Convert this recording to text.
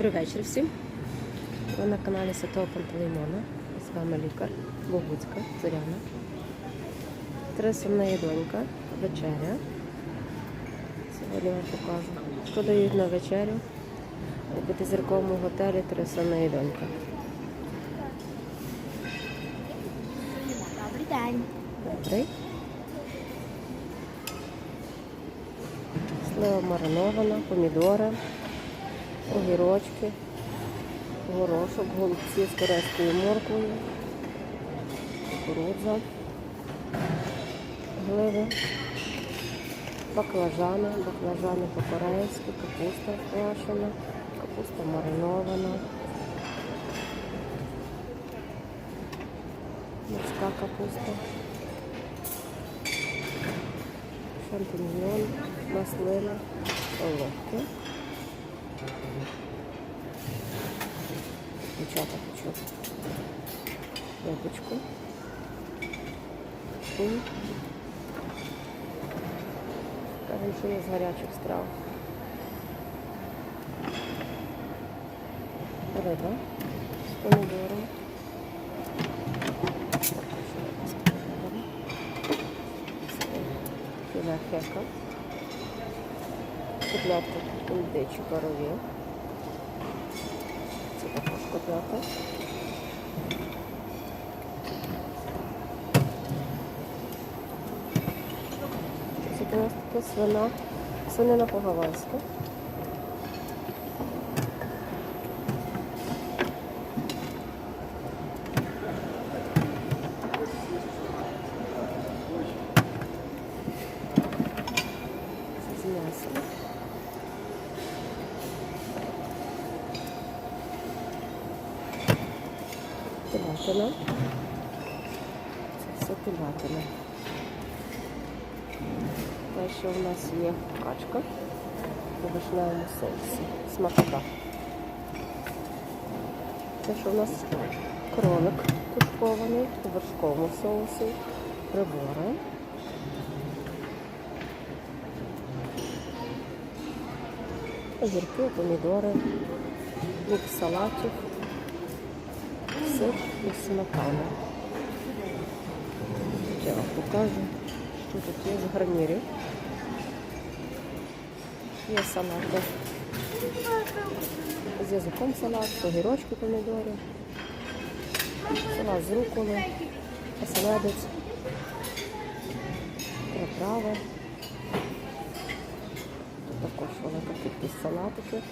Добрий вечір всім. Ви на каналі Святого Пантелеймона. З вами лікар Богуцька Зоряна. Три сумна і донька. Вечеря. Сьогодні вам покажу. Що дають на вечерю у п'ятизірковому готелі три сумна і донька. Добрий день. Добрий. Слива маринована, помідори, огірочки, горошок, голубці з турецькою морквою, кукурудза, гливи, баклажани, баклажани по-корейськи, капуста квашена, капуста маринована, морська капуста. шампіньйон, маслина, оливки. Дівчата хочу рибочку. І кажемо, що є з гарячих страв. Риба з помідором. Філе хека. Котлетка індичі парові. Це також котлета. Це у нас така свина, свинина по-гавайськи. З м'ясом. Телятина. Це все телятина. Далі у нас є качка у вишневому соусі. Смакота. Те, що у нас кролик тушкований у вершковому соусі, прибори. Огірки, помідори, мікс салатів, сир і сметана. Я вам покажу, що тут є з гарнірів. Є салати. З язиком салат, огірочки помідори, салат з руколи, оселедець, приправи. Тут також велика кількість салатиків.